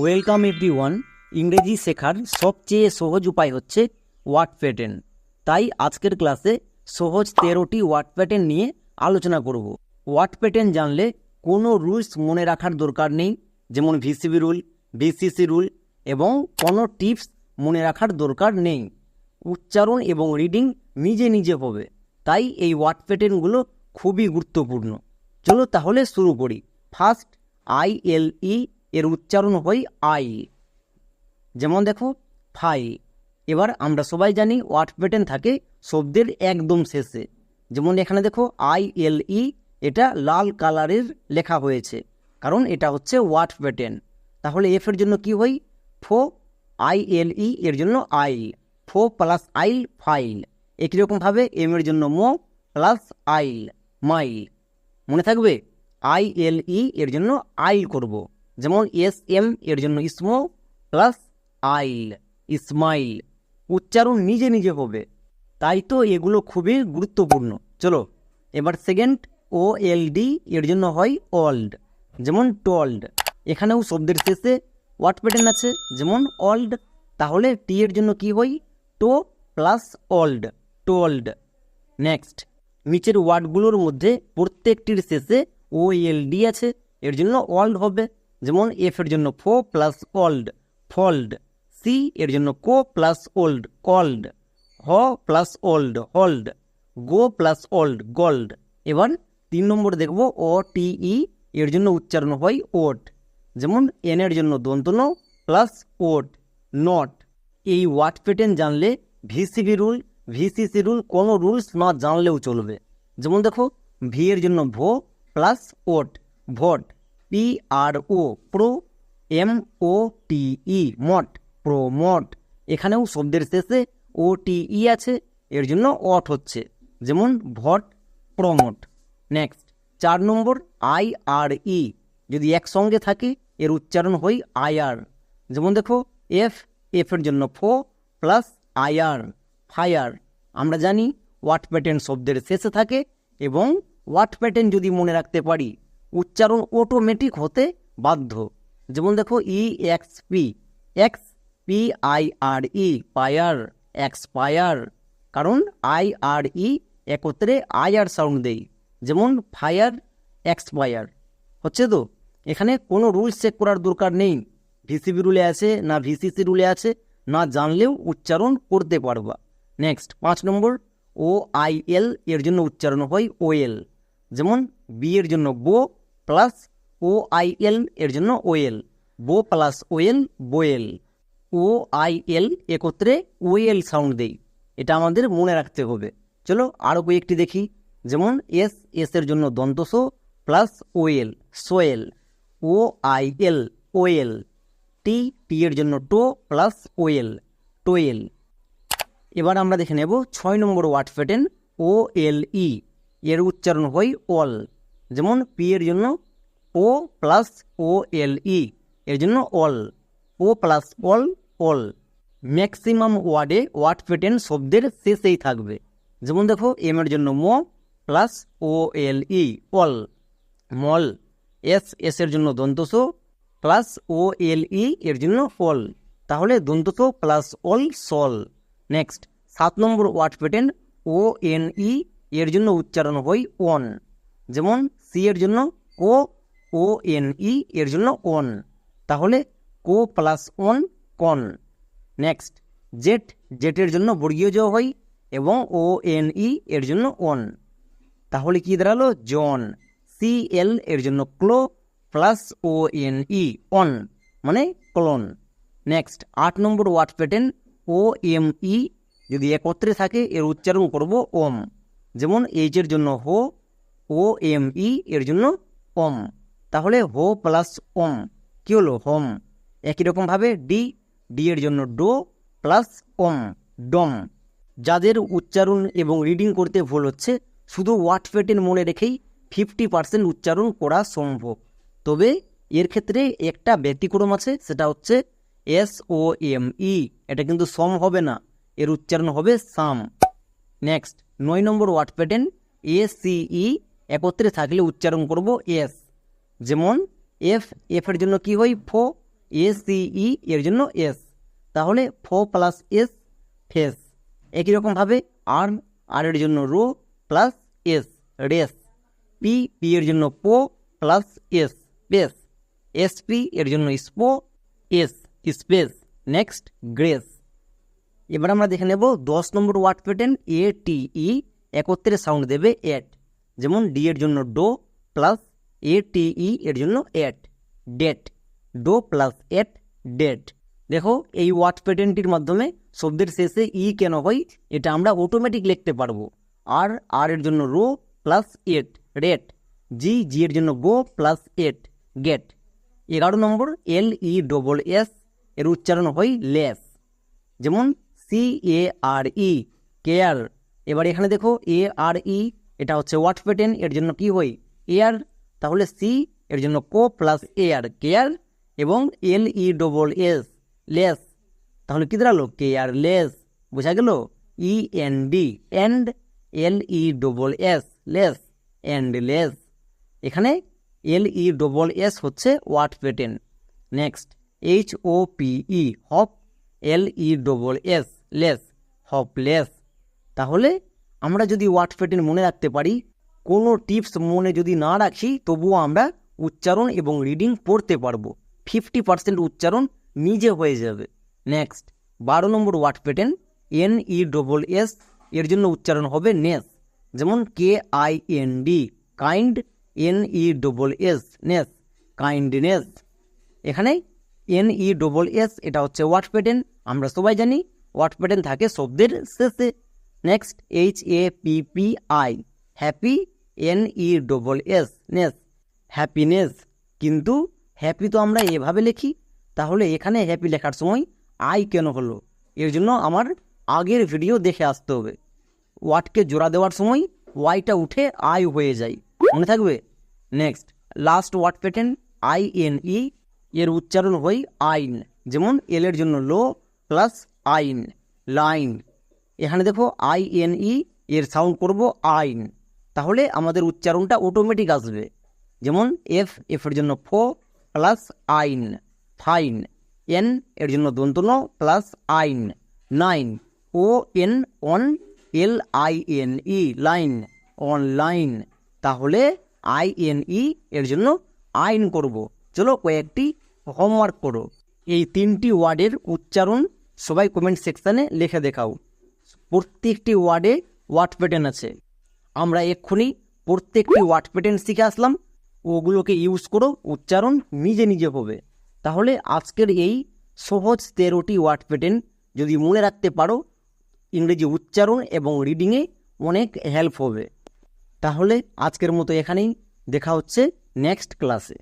Welcome every one ইংরেজি শেখার সবচেয়ে সহজ উপায় হচ্ছে ওয়ার্ড প্যাটার্ন। তাই আজকের ক্লাসে সহজ তেরোটি ওয়ার্ড প্যাটার্ন নিয়ে আলোচনা করব। ওয়ার্ড প্যাটার্ন জানলে কোনো রুলস মনে রাখার দরকার নেই, যেমন ভিসিবি রুল, ভিসিসি রুল এবং কোনো টিপস মনে রাখার দরকার নেই। উচ্চারণ এবং রিডিং নিজে নিজে হবে, তাই এই ওয়ার্ড প্যাটার্নগুলো খুবই গুরুত্বপূর্ণ। চলো তাহলে শুরু করি। ফার্স্ট, আই এল ই এর উচ্চারণ হয় আই। যেমন দেখো, ফাই। এবার আমরা সবাই জানি ওয়ার্ড প্যাটার্ন থাকে শব্দের একদম শেষে। যেমন এখানে দেখো, আই এল ই, এটা লাল কালারের লেখা হয়েছে। কারণ এটা হচ্ছে ওয়ার্ড প্যাটার্ন। তাহলে এফ এর জন্য কি হয় ফো, আই এল ই, এর জন্য আই। ফো প্লাস আইল, ফাইল। একই রকমভাবে এম এর জন্য মো প্লাস আইল, মাইল। মনে থাকবে? আই এল ই, এর জন্য আইল করব। যেমন এস এম এর জন্য ইসমো প্লাস আইল ইসমাইল উচ্চারণ নিজে নিজে হবে। তাই তো এগুলো খুবই গুরুত্বপূর্ণ। চলো, এবার সেকেন্ড ও এল ডি এর জন্য হয় ওল্ড যেমন টোল্ড এখানেও শব্দের শেষে ওয়ার্ড প্যাটার্ন আছে, যেমন ওল্ড তাহলে টি এর জন্য কি হয়? To plus old told next নিচের ওয়ার্ডগুলোর মধ্যে প্রত্যেকটির শেষে ও এল ডি আছে, এর জন্য ওল্ড হবে। যেমন এফ এর জন্য ফো প্লাস ওল্ড ফোল্ড সি এর জন্য কো প্লাস ওল্ড কল্ড হ plus old hold go plus old gold এবার তিন নম্বর দেখব ও টি ই এর জন্য উচ্চারণ হয় ওট যেমন এন এর জন্য দন্তন প্লাস ওট নট এই ওয়ার্ড প্যাটার্ন জানলে ভিসিবি রুল ভিসিসি রুল কোনো রুলস না জানলেও চলবে। যেমন দেখো ভি এর জন্য vo plus ot vote. P R O pro M O T E mot promote এখানেও শব্দের শেষে ও টি ই আছে, এর জন্য অট হচ্ছে। যেমন ভট, প্রমোট। নেক্সট চার নম্বর আই আর ই যদি একসঙ্গে থাকে, এর উচ্চারণ হয় আয়ার যেমন দেখো এফ এফ এর জন্য ফো প্লাস আয়ার ফায়ার আমরা জানি ওয়াট প্যাটার্ন শব্দের শেষে থাকে এবং ওয়াট প্যাটার্ন যদি মনে রাখতে পারি উচ্চারণ অটোমেটিক হতে বাধ্য। যেমন দেখো E X P X P I R E pyre expire কারণ আই আর ই একত্রে আই আর সাউন্ড দেই। যেমন ফায়ার এক্সপায়ার হচ্ছে তো? এখানে কোনো রুলস চেক করার দরকার নেই। ভিসিবি রুলে আছে, না ভিসিসি রুলে আছে, না জানলেও উচ্চারণ করতে পারবা। নেক্সট পাঁচ নম্বর ও আই এল এর জন্য উচ্চারণ হয় ওয়েল যেমন বি এর জন্য বো প্লাস ও আই এল এর জন্য oil bo plus oil boil O I L একত্রে ওয়েল সাউন্ড দেই। এটা আমাদের মনে রাখতে হবে। চলো আরও কয়েকটি দেখি। যেমন এস এস এর জন্য দন্তসো plus oil soil O I L oil T T এর জন্য টো প্লাস ওয়েল টোয়েল এবার আমরা দেখে নেব ছয় নম্বর ওয়ার্ড প্যাটার্ন ও এল ই এর উচ্চারণ হয় অল যেমন পি এর জন্য ও প্লাস ও এল ই এর জন্য ole O plus ole ole maximum ওয়ার্ডে ওয়ার্ড প্যাটার্ন শব্দের শেষেই থাকবে। যেমন দেখো এম এর জন্য ম plus O L E ole mole S S এর জন্য দন্তসো প্লাস ও এল ই এর জন্য অল তাহলে দন্তসো প্লাস অল সল। নেক্সট সাত নম্বর word pattern O N E এর জন্য উচ্চারণ হয় অন যেমন সি এর জন্য ও ও এন ই এর জন্য অন তাহলে co plus on cone next Z জেটের জন্য বর্গীয় জ হয় এবং ও এন ই এর জন্য অন তাহলে কি দাঁড়াল? জন সি এল এর জন্য clo plus O N E on মানে ক্লোন নেক্সট আট নম্বর word pattern O M E যদি একত্রে থাকে, এর উচ্চারণ করব ওম যেমন এইচের জন্য হো ও এম ই এর জন্য ওম তাহলে হো প্লাস ওম কী হলো? হোম একই রকমভাবে ডি ডি এর জন্য ডো প্লাস ওম ডম যাদের উচ্চারণ এবং রিডিং করতে ভুল হচ্ছে, শুধু ওয়ার্ড প্যাটার্ন মনে রেখেই ফিফটি পার্সেন্ট উচ্চারণ করা সম্ভব। তবে এর ক্ষেত্রে একটা ব্যতিক্রম আছে, সেটা হচ্ছে এস ও এম ই এটা কিন্তু সম হবে না, এর উচ্চারণ হবে সাম নেক্সট নয় নম্বর word pattern A C E একত্রে থাকলে উচ্চারণ করব এস। যেমন, এফ এফ এর জন্য কি হয়? ফো এস ই এর জন্য এস। তাহলে ফো প্লাস এস, ফেস। একই রকমভাবে আর্ম, আর এর জন্য ro plus S, race. P P এর জন্য po plus S pace S, P এর জন্য spo, S, space. Next, grace. এবার আমরা দেখে নেব দশ নম্বর ওয়ার্ড প্যাটার্ন, এ, টি, ই। একত্রে সাউন্ড দেবে এট। যেমন ডি এর জন্য do plus A T E এর জন্য ate date do plus ate date দেখো, এই ওয়ার্ড প্যাটার্নটির মাধ্যমে শব্দের শেষে ই কেন হয়, এটা আমরা অটোমেটিক লিখতে পারব। আর আর এর জন্য row plus ate rate G G এর জন্য গো প্লাস এট গেট এগারো নম্বর এল ই ডবল এস এর উচ্চারণ হয় লেস যেমন সি এ আর ই কেয়ার এবার এখানে দেখো এ আর ই এটা হচ্ছে ওয়াট এর জন্য কি হয়? এয়ার তাহলে সি এর জন্য কো প্লাস এয়ার কেয়ার এবং L E double S less তাহলে কি দাঁড়াল? কেয়ার লেস বোঝা গেল? E N D end L E double S less end less এখানে এল ই ডবল এস হচ্ছে word pattern next H O P E hope L E double S less hopeless তাহলে আমরা যদি pattern মনে রাখতে পারি, কোনো টিপস মনে যদি না রাখি, তবুও আমরা উচ্চারণ এবং রিডিং পড়তে পারব। ফিফটি পার্সেন্ট উচ্চারণ নিজে হয়ে যাবে। নেক্সট বারো নম্বর word pattern N E double S এর জন্য উচ্চারণ হবে নেস যেমন K I N D kind N E double S ness kindness এখানে এন ই ডবল এস এটা হচ্ছে ওয়াট প্যাটার্ন আমরা সবাই জানি ওয়াট প্যাটার্ন থাকে শব্দের শেষে। Next H A P P I happy N E double S ness happiness কিন্তু হ্যাপি তো আমরা এভাবে লিখি, তাহলে এখানে হ্যাপি লেখার সময় আই কেন হলো? এর জন্য আমার আগের ভিডিও দেখে আসতে হবে। ওয়াটকে জোড়া দেওয়ার সময় ওয়াইটা উঠে আই হয়ে যায়। মনে থাকবে? Next last word pattern I N E এর উচ্চারণ হয় আইন যেমন এল এর জন্য লো প্লাস আইন লাইন এখানে দেখো আই এন ই, এর সাউন্ড করব আইন। তাহলে আমাদের উচ্চারণটা অটোমেটিক আসবে। যেমন এফ এফ এর জন্য ফো প্লাস আইন, ফাইন। এন এর জন্য দন্তন plus ine, nine. O N on L I N E, line, online. তাহলে আই এন ই এর জন্য আইন করব। চলো কয়েকটি হোমওয়ার্ক করো। এই তিনটি ওয়ার্ডের উচ্চারণ সবাই কমেন্ট সেকশানে লিখে দেখাও। প্রত্যেকটি ওয়ার্ডে ওয়ার্ড প্যাটার্ন আছে। আমরা এক্ষুনি প্রত্যেকটি ওয়ার্ড প্যাটার্ন শিখে আসলাম। ওগুলোকে ইউজ করো, উচ্চারণ নিজে নিজে হবে। তাহলে আজকের এই সহজ তেরোটি ওয়ার্ড প্যাটার্ন যদি মনে রাখতে পারো, ইংরেজি উচ্চারণ এবং রিডিংয়ে অনেক হেল্প হবে। তাহলে আজকের মতো এখানেই দেখা হচ্ছে নেক্সট ক্লাসে